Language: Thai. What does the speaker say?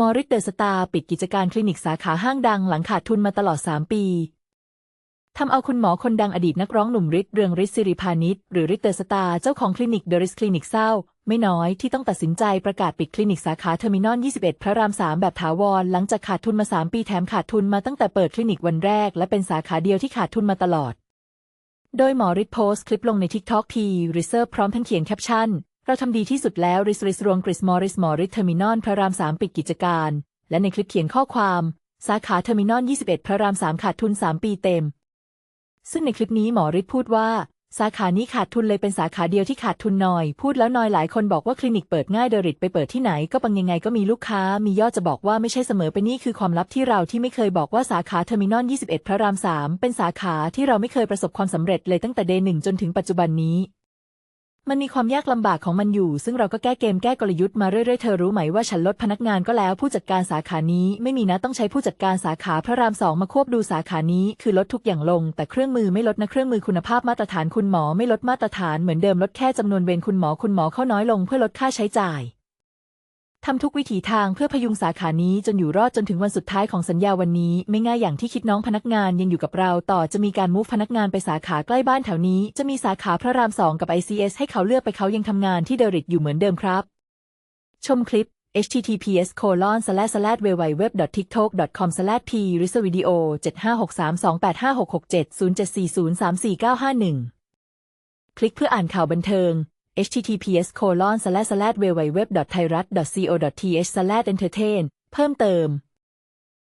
มอริสเดอะสตาร์ปิดกิจการคลินิกสาขาห้างดังหลังขาดทุนมาตลอด 3 ปี ทำเอาคุณหมอคนดังอดีตนักร้องหนุ่มฤทธิ์เรืองฤทธิ์สิริพานิชหรือฤทธิ์เดอะสตาร์เจ้าของคลินิกเดอะริสคลินิกเศร้า ไม่น้อยที่ต้องตัดสินใจประกาศปิดคลินิกสาขาเทอร์มินอล 21 พระราม 3 แบบถาวร หลังจากขาดทุนมา 3 ปีแถมขาดทุนมาตั้งแต่เปิดคลินิกวันแรก และเป็นสาขาเดียวที่ขาดทุนมาตลอด โดยหมอฤทธิ์โพสต์คลิปลงใน TikTok P Reserve พร้อมทั้งเขียนแคปชั่น เราทำดีที่สุดแล้วริสริสรวงกริสมอริสมอริสเทอร์มินอลพระราม3ปิดกิจการ และในคลิปเขียนข้อความ สาขาเทอร์มินอล21 พระราม3ขาดทุน 3 ปีเต็ม ซึ่งในคลิปนี้หมอฤทธิ์พูดว่า สาขานี้ขาดทุนเลยเป็นสาขาเดียวที่ขาดทุนน่อย พูดแล้วน้อยหลายคนบอกว่าคลินิกเปิดง่ายเดริดไปเปิดที่ไหนก็ปังยังไงก็มีลูกค้า มียอดจะบอกว่าไม่ใช่เสมอไปนี่คือความลับที่เราที่ไม่เคยบอกว่าสาขาเทอร์มินอล21 พระราม3เป็นสาขาที่เราไม่เคยประสบความสำเร็จเลยตั้งแต่เดย์หนึ่งจนถึงปัจจุบันนี้ มันมีความยากลำบากของมันอยู่ ซึ่งเราก็แก้เกมแก้กลยุทธ์มาเรื่อยๆ เธอรู้ไหมว่าฉันลดพนักงานก็แล้ว ผู้จัดการสาขานี้ไม่มีนะต้องใช้ผู้จัดการสาขาพระรามสองมาควบดูสาขานี้คือลดทุกอย่างลง แต่เครื่องมือไม่ลดนะเครื่องมือคุณภาพมาตรฐานคุณหมอไม่ลดมาตรฐานเหมือนเดิมลดแค่จำนวนเวรคุณหมอคุณหมอเข้าน้อยลงเพื่อลดค่าใช้จ่าย ทำทุกวิถีทางเพื่อพยุงสาขานี้จนอยู่รอดจนถึงวันสุดท้ายของสัญญาวันนี้ ไม่ง่ายอย่างที่คิดน้องพนักงานยังอยู่กับเรา ต่อจะมีการมูฟพนักงานไปสาขาใกล้บ้านแถวนี้ จะมีสาขาพระรามสองกับ ICS ให้เขาเลือกไปเขายังทำงานที่เดริดอยู่เหมือนเดิมครับ ชมคลิป https colon slash slash w w w tiktok com slash p r i s v i d e o 7563285667074034951 คลิกเพื่ออ่านข่าวบันเทิง https colon slash slash www thairat co th slash entertain เพิ่มเติม